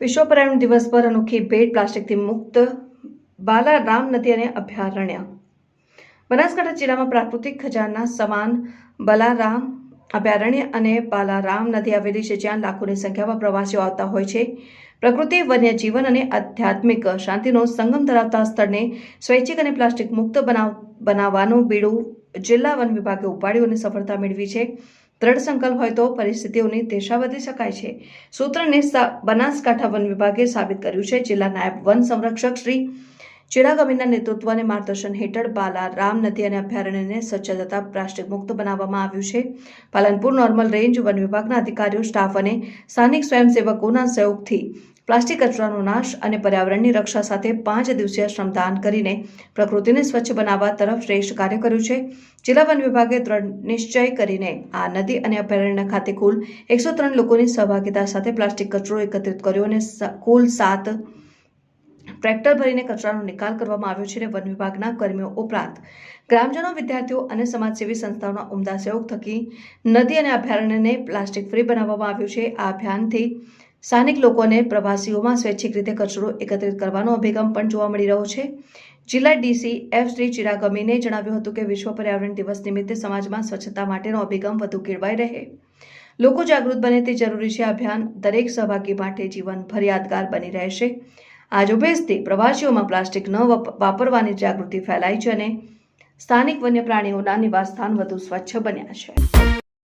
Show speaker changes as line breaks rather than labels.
વિશ્વ પર્યાવરણ દિવસ પર અનોખી ભેટ પ્લાસ્ટિકથી મુક્ત બાલારામ નદી અને અભયારણ્ય. બનાસકાંઠા જિલ્લામાં પ્રાકૃતિક ખજાના સમાન બલારામ અભયારણ્ય અને બાલારામ નદી આવેલી છે, જ્યાં લાખોની સંખ્યામાં પ્રવાસીઓ આવતા હોય છે. પ્રકૃતિ, વન્યજીવન અને આધ્યાત્મિક શાંતિનો સંગમ ધરાવતા સ્થળને સ્વૈચ્છિક અને પ્લાસ્ટિક મુક્ત બનાવ, બનાવવાનું બીડું જિલ્લા વન વિભાગે ઉપાડ્યું અને સફળતા મેળવી છે. દ્રઢ સંકલ્પ હોય તો પરિસ્થિતિઓની દિશા બદલી શકાય છે. સૂત્રને બનાસકાંઠા વન વિભાગે સાબિત કર્યું છે. જિલ્લા નાયબ વન સંરક્ષક શ્રી ચિરાગ અમીનના નેતૃત્વ અને માર્ગદર્શન હેઠળ બાલા, રામ નદી અને અભયારણ્યને સ્વચ્છ તથા પ્લાસ્ટિક મુક્ત બનાવવામાં આવ્યું છે. પાલનપુર નોર્મલ રેન્જ વન વિભાગના અધિકારીઓ, સ્ટાફ અને સ્થાનિક સ્વયંસેવકોના સહયોગથી પ્લાસ્ટિક કચરાનો નાશ અને પર્યાવરણની રક્ષા સાથે પાંચ દિવસીય શ્રમદાન કરીને પ્રકૃતિને સ્વચ્છ બનાવવા તરફ શ્રેષ્ઠ કાર્ય કર્યું છે. જિલ્લા વન વિભાગે દ્રઢ નિશ્ચય કરીને આ નદી અને અભયારણ્ય ખાતે કુલ એકસો ત્રણ લોકોની સહભાગિતા સાથે પ્લાસ્ટિક કચરો એકત્રિત કર્યો અને કુલ સાત ટ્રેક્ટર ભરીને કચરાનો નિકાલ કરવામાં આવ્યો છે અને વન વિભાગના કર્મીઓ ઉપરાંત ગ્રામજનો, વિદ્યાર્થીઓ અને સમાજસેવી સંસ્થાઓના ઉમદા સહયોગ થકી નદી અને અભયારણ્યને પ્લાસ્ટિક ફ્રી બનાવવામાં આવ્યું છે. આ અભિયાનથી સ્થાનિક લોકોને પ્રવાસીઓમાં સ્વૈચ્છિક રીતે કચરો એકત્રિત કરવાનો અભિગમ પણ જોવા મળી રહ્યો છે. જિલ્લા D C F Shri Chirag અમીને જણાવ્યું હતું કે વિશ્વ પર્યાવરણ દિવસ નિમિત્તે સમાજમાં સ્વચ્છતા માટેનો અભિગમ વધુ કેળવાઈ રહે. લોકો જાગૃત બને તે જરૂરી છે. અભિયાન દરેક સહભાગી માટે જીવનભર યાદગાર બની રહેશે. આ ઝુંબેશથી પ્રવાસીઓમાં પ્લાસ્ટિક ન વાપરવાની જાગૃતિ ફેલાઈ છે અને સ્થાનિક વન્ય પ્રાણીઓના નિવાસસ્થાન વધુ સ્વચ્છ બન્યા છે.